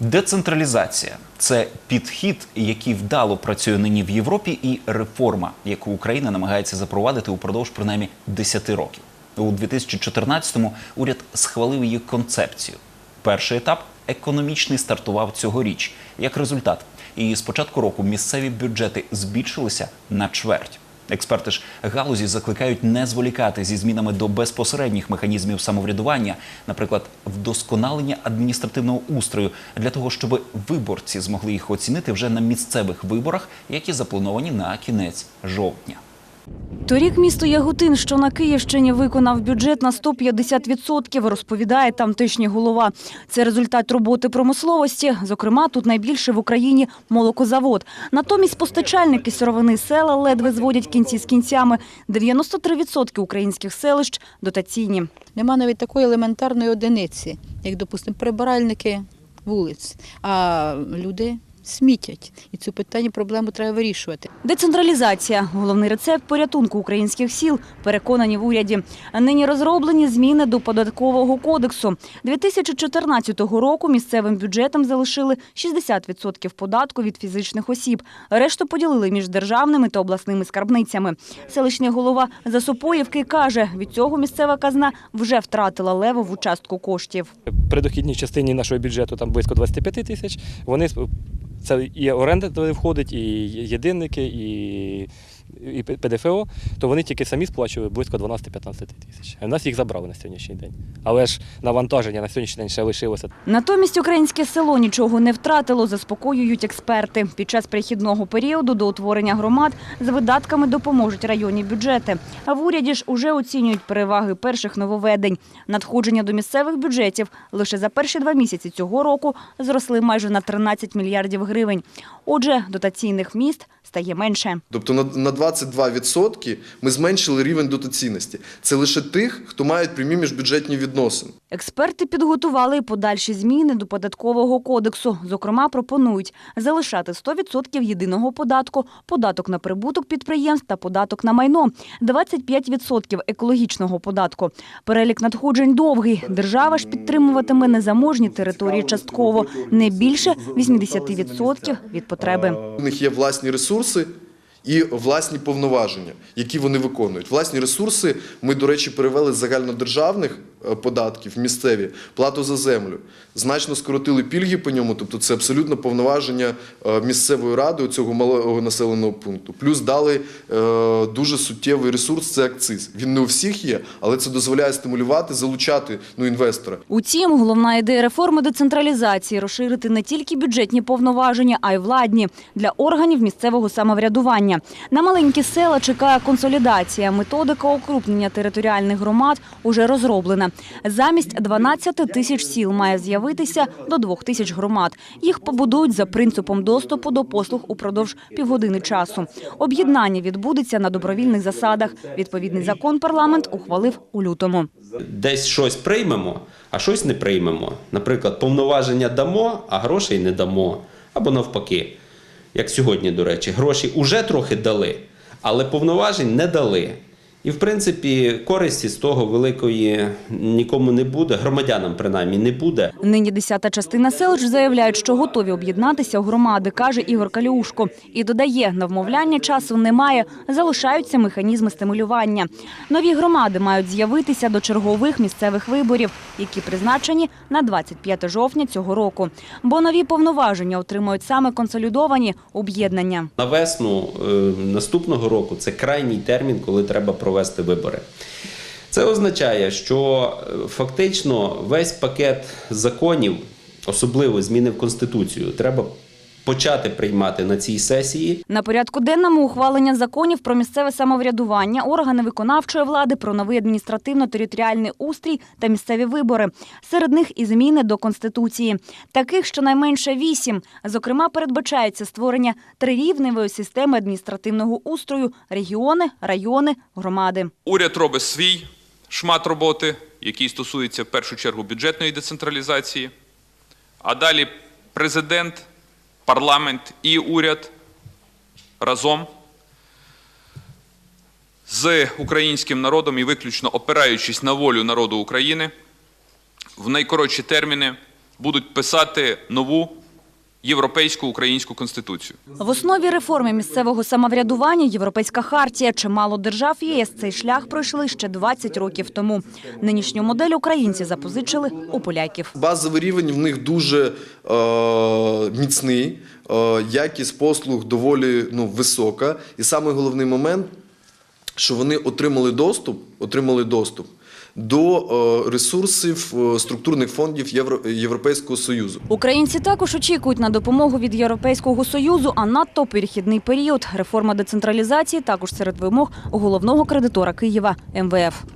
Децентралізація це підхід, який вдало працює нині в Європі, і реформа, яку Україна намагається запровадити упродовж принаймні 10 років. У 2014-му уряд схвалив її концепцію. Перший етап економічний стартував цьогоріч. Як результат, і з початку року місцеві бюджети збільшилися на чверть. Експерти ж галузі закликають не зволікати зі змінами до безпосередніх механізмів самоврядування, наприклад, вдосконалення адміністративного устрою для того, щоб виборці змогли їх оцінити вже на місцевих виборах, які заплановані на кінець жовтня. Торік місто Яготин, що на Київщині, виконав бюджет на 150%, розповідає тамтешній голова. Це результат роботи промисловості. Зокрема, тут найбільше в Україні молокозавод. Натомість постачальники сировини села ледве зводять кінці з кінцями. 93% українських селищ дотаційні. Нема навіть такої елементарної одиниці, як, допустимо, прибиральники вулиць, а люди смітять. І цю питання проблему треба вирішувати. Децентралізація – головний рецепт порятунку українських сіл, переконані в уряді. Нині розроблені зміни до податкового кодексу. 2014 року місцевим бюджетам залишили 60% податку від фізичних осіб. Решту поділили між державними та обласними скарбницями. Селищний голова Засопоївки каже, від цього місцева казна вже втратила левову частку коштів. При дохідній частині нашого бюджету там близько 25 тисяч. Вони це і оренда туди входить, і єдинники, і, і ПДФО, то вони тільки самі сплачували близько 12-15 тисяч. В нас їх забрали на сьогоднішній день. Але ж навантаження на сьогоднішній день ще лишилося Натомість українське село нічого не втратило, заспокоюють експерти. Під час перехідного періоду до утворення громад з видатками допоможуть районні бюджети. А в уряді ж уже оцінюють переваги перших нововведень. Надходження до місцевих бюджетів лише за перші два місяці цього року зросли майже на 13 мільярдів гривень. Отже, дотаційних міст стає менше. Тобто на, на 22% ми зменшили рівень дотаційності. Це лише тих, хто мають прямі міжбюджетні відносини. Експерти підготували і подальші зміни до податкового кодексу. Зокрема, пропонують залишати 100% єдиного податку, податок на прибуток підприємств та податок на майно, 25% екологічного податку. Перелік надходжень довгий. Держава ж підтримуватиме незаможні території частково, не більше 80% від потреби. У них є власні ресурси і власні повноваження, які вони виконують. Власні ресурси ми, до речі, перевели з загальнодержавних е, податків місцеві плату за землю. Значно скоротили пільги по ньому, тобто це абсолютно повноваження е, місцевої ради цього малого населеного пункту. Плюс дали е, дуже суттєвий ресурс це акциз. Він не у всіх є, але це дозволяє стимулювати, залучати ну, інвестора. Утім, головна ідея реформи децентралізації розширити не тільки бюджетні повноваження, а й владні для органів місцевого самоврядування. На маленькі села чекає консолідація. Методика укрупнення територіальних громад уже розроблена. Замість 12 тисяч сіл має з'явитися до 2 тисяч громад. Їх побудують за принципом доступу до послуг упродовж півгодини часу. Об'єднання відбудеться на добровільних засадах. Відповідний закон парламент ухвалив у лютому. десь щось приймемо, а щось не приймемо. Наприклад, повноваження дамо, а грошей не дамо. Або навпаки, як сьогодні, до речі, гроші вже трохи дали, але повноважень не дали. І, в принципі, користі з того великої нікому не буде, громадянам принаймні не буде. Нині десята частина селищ заявляють, що готові об'єднатися у громади, каже Ігор Каліушко. І додає, на вмовляння часу немає, залишаються механізми стимулювання. Нові громади мають з'явитися до чергових місцевих виборів, які призначені на 25 жовтня цього року. Бо нові повноваження отримують саме консолідовані об'єднання. На весну е, наступного року це крайній термін, коли треба провести вибори. Це означає, що е, фактично весь пакет законів, особливо зміни в Конституцію, треба почати приймати на цій сесії. На порядку денному ухвалення законів про місцеве самоврядування, органи виконавчої влади, про новий адміністративно-територіальний устрій та місцеві вибори. Серед них і зміни до Конституції. Таких щонайменше вісім. Зокрема, передбачається створення трирівневої системи адміністративного устрою – регіони, райони, громади. Уряд робить свій шмат роботи, який стосується в першу чергу бюджетної децентралізації. А далі президент, парламент і уряд разом з українським народом і виключно опираючись на волю народу України, в найкоротші терміни будуть писати нову європейську українську конституцію. В основі реформи місцевого самоврядування Європейська хартія. Чимало держав ЄС цей шлях пройшли ще 20 років тому. Нинішню модель українці запозичили у поляків. Базовий рівень в них дуже е, міцний, е, якість послуг доволі ну, висока. І самий головний момент, що вони отримали доступ, отримали доступ до е, ресурсів е, структурних фондів Євро, Європейського Союзу. Українці також очікують на допомогу від Європейського союзу, а надто перехідний період. Реформа децентралізації також серед вимог головного кредитора Києва МВФ.